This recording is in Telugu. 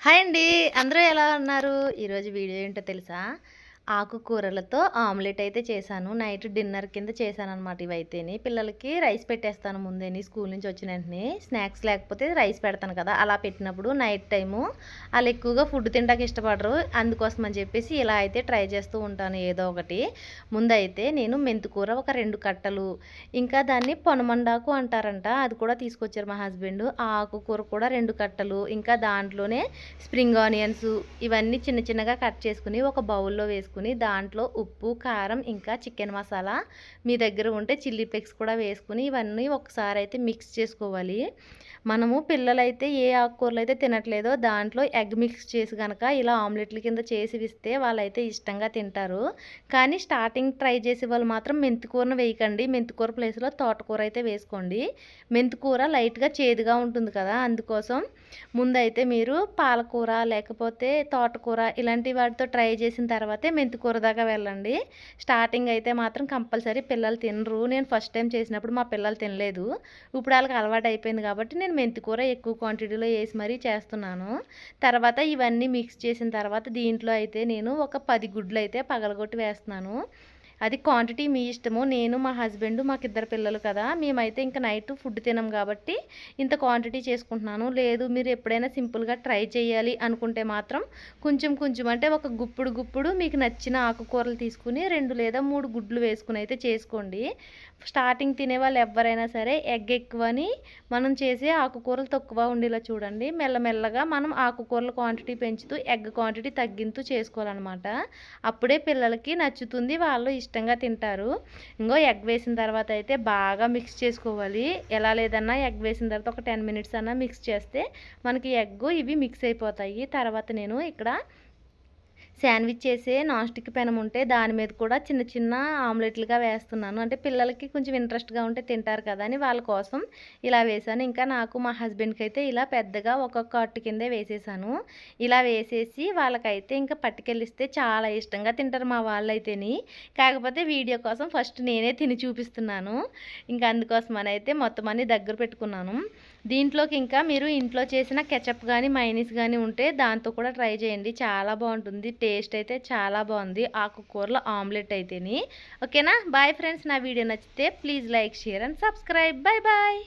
హాయ్ అండి. అందరూ ఎలా ఉన్నారు? ఈరోజు వీడియో ఏంటో తెలుసా? ఆకుకూరలతో ఆమ్లెట్ అయితే చేశాను. నైట్ డిన్నర్ కింద చేశాను అనమాట ఇవైతేని. పిల్లలకి రైస్ పెట్టేస్తాను ముందేని స్కూల్ నుంచి వచ్చిన వెంటనే. స్నాక్స్ లేకపోతే రైస్ పెడతాను కదా అలా పెట్టినప్పుడు నైట్ టైము వాళ్ళు ఎక్కువగా ఫుడ్ తినడానికి ఇష్టపడరు. అందుకోసం అని చెప్పేసి ఇలా అయితే ట్రై చేస్తూ ఉంటాను ఏదో ఒకటి. ముందైతే నేను మెంతుకూర ఒక రెండు కట్టలు ఇంకా దాన్ని పొనమండాకు అంటారంట అది కూడా తీసుకొచ్చారు మా హస్బెండ్. ఆ ఆకుకూర కూడా రెండు కట్టలు ఇంకా దాంట్లోనే స్ప్రింగ్ ఆనియన్స్ ఇవన్నీ చిన్న చిన్నగా కట్ చేసుకుని ఒక బౌల్లో వేసుకుని వేసుకుని దాంట్లో ఉప్పు కారం ఇంకా చికెన్ మసాలా మీ దగ్గర ఉంటే చిల్లీ ఫ్లేక్స్ కూడా వేసుకుని ఇవన్నీ ఒకసారి అయితే మిక్స్ చేసుకోవాలి. మనము పిల్లలైతే ఏ ఆకుకూరలు అయితే తినట్లేదో దాంట్లో ఎగ్ మిక్స్ చేసి కనుక ఇలా ఆమ్లెట్ల కింద చేసి ఇస్తే వాళ్ళైతే ఇష్టంగా తింటారు. కానీ స్టార్టింగ్ ట్రై చేసే వాళ్ళు మాత్రం మెంతికూరను వేయకండి. మెంతికూర ప్లేస్లో తోటకూర అయితే వేసుకోండి. మెంతికూర లైట్గా చేదుగా ఉంటుంది కదా అందుకోసం ముందైతే మీరు పాలకూర లేకపోతే తోటకూర ఇలాంటి వాటితో ట్రై చేసిన తర్వాతే మెంతికూర దాకా వెళ్ళండి. స్టార్టింగ్ అయితే మాత్రం కంపల్సరీ పిల్లలు తినరు. నేను ఫస్ట్ టైం చేసినప్పుడు మా పిల్లలు తినలేదు. ఇప్పుడు వాళ్ళకి అలవాటు అయిపోయింది కాబట్టి నేను మెంతికూర ఎక్కువ క్వాంటిటీలో వేసి మరీ చేస్తున్నాను. తర్వాత ఇవన్నీ మిక్స్ చేసిన తర్వాత దీంట్లో అయితే నేను ఒక పది గుడ్లు అయితే పగలగొట్టి వేస్తున్నాను. అది క్వాంటిటీ మీ ఇష్టము నేను మా హస్బెండ్ మాకు ఇద్దరు పిల్లలు కదా మేమైతే ఇంకా నైట్ ఫుడ్ తినం కాబట్టి ఇంత క్వాంటిటీ చేసుకుంటున్నాను. లేదు మీరు ఎప్పుడైనా సింపుల్గా ట్రై చేయాలి అనుకుంటే మాత్రం కొంచెం కొంచెం అంటే ఒక గుప్పుడు గుప్పుడు మీకు నచ్చిన ఆకుకూరలు తీసుకుని రెండు లేదా మూడు గుడ్లు వేసుకుని అయితే చేసుకోండి. స్టార్టింగ్ తినే వాళ్ళు ఎవరైనా సరే ఎగ్ ఎక్కువని మనం చేసే ఆకుకూరలు తక్కువ ఉండేలా చూడండి. మెల్లమెల్లగా మనం ఆకుకూరల క్వాంటిటీ పెంచుతూ ఎగ్ క్వాంటిటీ తగ్గింతూ చేసుకోవాలన్నమాట. అప్పుడే పిల్లలకి నచ్చుతుంది వాళ్ళు ఇష్టంగా తింటారు. ఇంకో ఎగ్ వేసిన తర్వాత అయితే బాగా మిక్స్ చేసుకోవాలి. ఎలా లేదన్నా ఎగ్ వేసిన తర్వాత ఒక టెన్ మినిట్స్ అన్నా మిక్స్ చేస్తే మనకి ఎగ్ ఇవి మిక్స్ అయిపోతాయి. తర్వాత నేను ఇక్కడ శాండ్విచ్ చేసే నాన్ స్టిక్ పెనం ఉంటే దాని మీద కూడా చిన్న చిన్న ఆమ్లెట్లుగా వేస్తున్నాను. అంటే పిల్లలకి కొంచెం ఇంట్రెస్ట్గా ఉంటే తింటారు కదా అని వాళ్ళ కోసం ఇలా వేసాను ఇంకా నాకు మా హస్బెండ్కి అయితే ఇలా పెద్దగా ఒక్కొక్క అట్టు కిందే వేసేసాను. ఇలా వేసేసి వాళ్ళకైతే ఇంకా పట్టుకెళ్ళిస్తే చాలా ఇష్టంగా తింటారు మా వాళ్ళైతేని. కాకపోతే వీడియో కోసం ఫస్ట్ నేనే తిని చూపిస్తున్నాను. ఇంకా అందుకోసం అని అయితే మొత్తం అన్ని దగ్గర పెట్టుకున్నాను. దీంట్లోకి ఇంకా మీరు ఇంట్లో చేసిన కెచప్ కానీ మైనీస్ కానీ ఉంటే దాంతో కూడా ట్రై చేయండి. చాలా బాగుంటుంది. టేస్ట్ అయితే చాలా బాగుంది. ఆకుకూరలు ఆమ్లెట్ అయితేని. ఓకేనా? బాయ్ ఫ్రెండ్స్ నా వీడియో నచ్చితే please like share and subscribe. Bye bye.